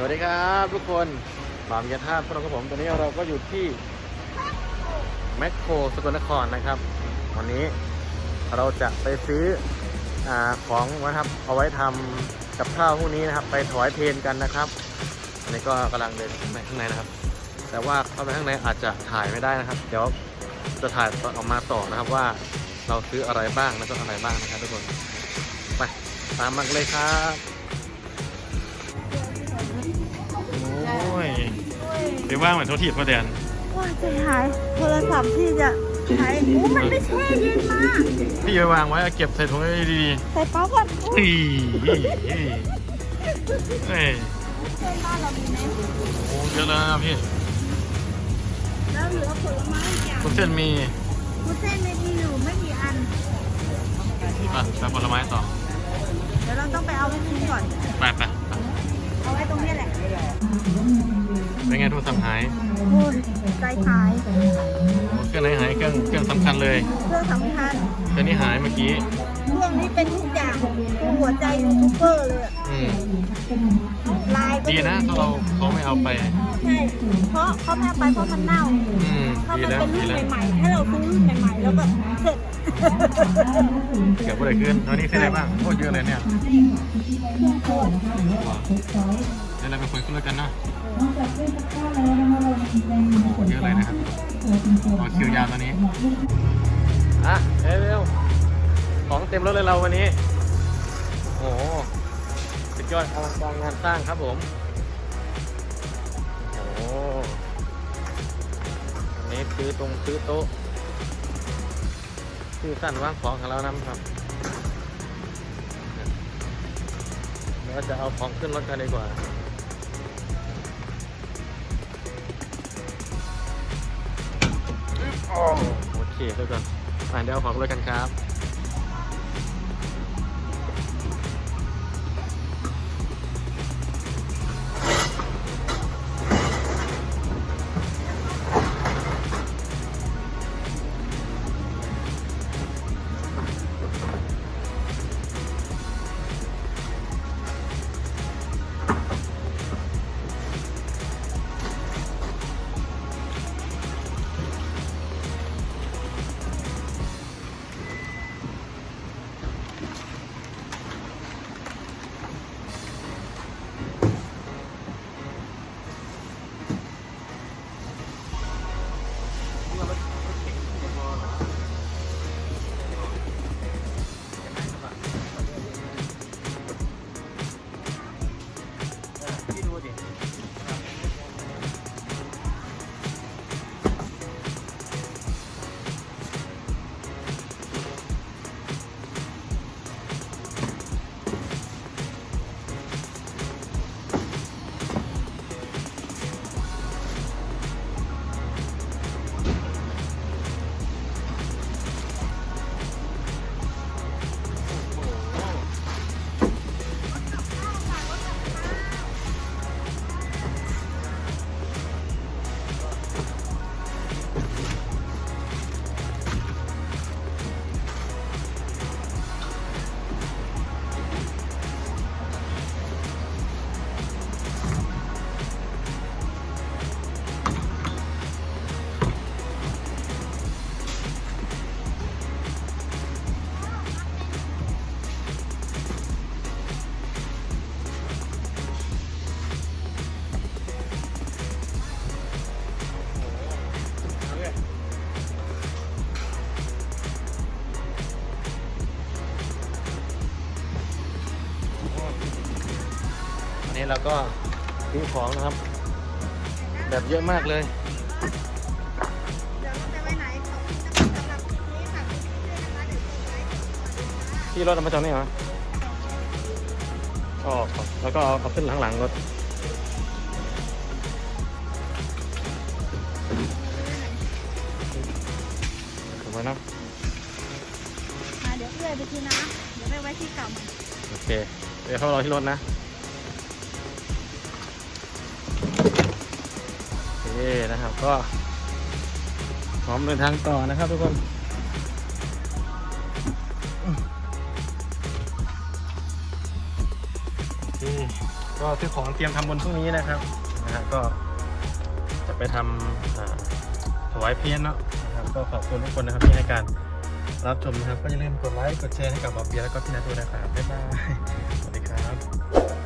สวัสดีครับทุกคนบามยาธาตุพวกเรากับผมตอนนี้เราก็อยู่ที่แมคโครสกลนครนะครับ วันนี้เราจะไปซื้ออของนะครับเอาไว้ทำกับข้าวพวกนี้นะครับ ไปถวายเพลนกันนะครับอันนี้ก็กำลังเดินไปข้างในนะครับ แต่ว่าเข้าไปข้างในอาจจะถ่ายไม่ได้นะครับ เดี๋ยวจะถ่ายตอนออกมาต่อนะครับว่าเราซื้ออะไรบ้างแล้วก็อะไรบ้างนะครับทุกคนไปตามมาเลยครับ เดี๋ยวว่างเหมือนโทษทีพ่อแดนว่าจะหายโทรศัพท์ที่จะใช้โอ้มันไม่แช่เย็นมาพี่ไปวางไว้เก็บใส่ถุงให้ดีใส่ป๊อปก่อนๆอุ้ยอีเอ้ยเอ้ยเส้นบ้านเรามีไหมโอ้เยอะแล้วนะพี่แล้วเหลือผลไม้อีกอย่างคุณเส้นมีคุณเส้นไม่มีอยู่ไม่กี่อัน อะไปผลไม้ต่อเดี๋ยวเราต้องไปเอาไว้ทิ้งก่อนไปไปไป เอาไว้ตรงนี้แหละ เป็นไงโทรศัพท์หายโอ้ยใจหายโอ้เครื่องไหนหายเครื่องเครื่องสำคัญเลยเครื่องสำคัญเครื่องนี้หายเมื่อกี้เครื่องนี้เป็นทุกอย่างคือหัวใจยูทูบเบอร์เลยอะอืมไลน์ก็ดีนะเขาเราเขาไม่เอาไป ใช่เพราะเขาไม่เอาไปเพราะมันเน่าอืมถ้าดีมันแล้วเป็นดีรุ่นแล้วใหม่ๆถ้าเราซื้อรุ่นใหม่ๆแล้วก็เสร็จเก็บอะไรขึ้นตอนนี้ซื้ออะไรบ้างโอ้เยอะเลยเนี่ยเดี๋ ยวเราไปคุยกันเลยกันนะโอ้เยอะเลยนะครับรอคิวยาวตอนนี้อะเร็วๆของเต็มรถเลยเราวันนี้ โอ้โหสุดยอดอลังการงานสร้างครับผมโอ้โหอันนี้ซื้อตรงซื้อโต๊ะซื้อสั้นว่างของของเรานะครับเดี๋ยวจะเอาของขึ้นรถกันดีกว่า โอเคเดี๋ยวกันอ่านเดี๋ยวเอาของเลยกันครับ เราก็ซื้อของนะครับ แบบเยอะมากเลย เดี๋ยวเราจะไปไหนขอบคุณสำหรับคลิปนี้ค่ะคลิปนี้ด้วยนะคะเดี๋ยวส่งไว้ที่รถเอามาจอดนี่เหรอก็แล้วก็เอาเอาขึ้นข้างหลังรถถูกไหมนะอะเดี๋ยวเอื้อยไปทีนะ เดี๋ยวไปไว้ที่เก่าใหม่โอเค เดี๋ยวเข้ารอที่รถนะ นะครับก็พร้อมเดินทางต่อนะครับทุกคนก็ซื้อของเตรียมทำบนพรุ่งนี้นะครับนะฮะก็จะไปทำถวายเพียนเนาะนะครับก็ขอบคุณทุกคนนะครับที่ให้การรับชมนะครับ ก็อย่าลืมกดไลค์กดแชร์ให้กับบอบเบียร์แล้วก็พี่นัทด้วยนะครับบ๊ายบายสวัสดีครับ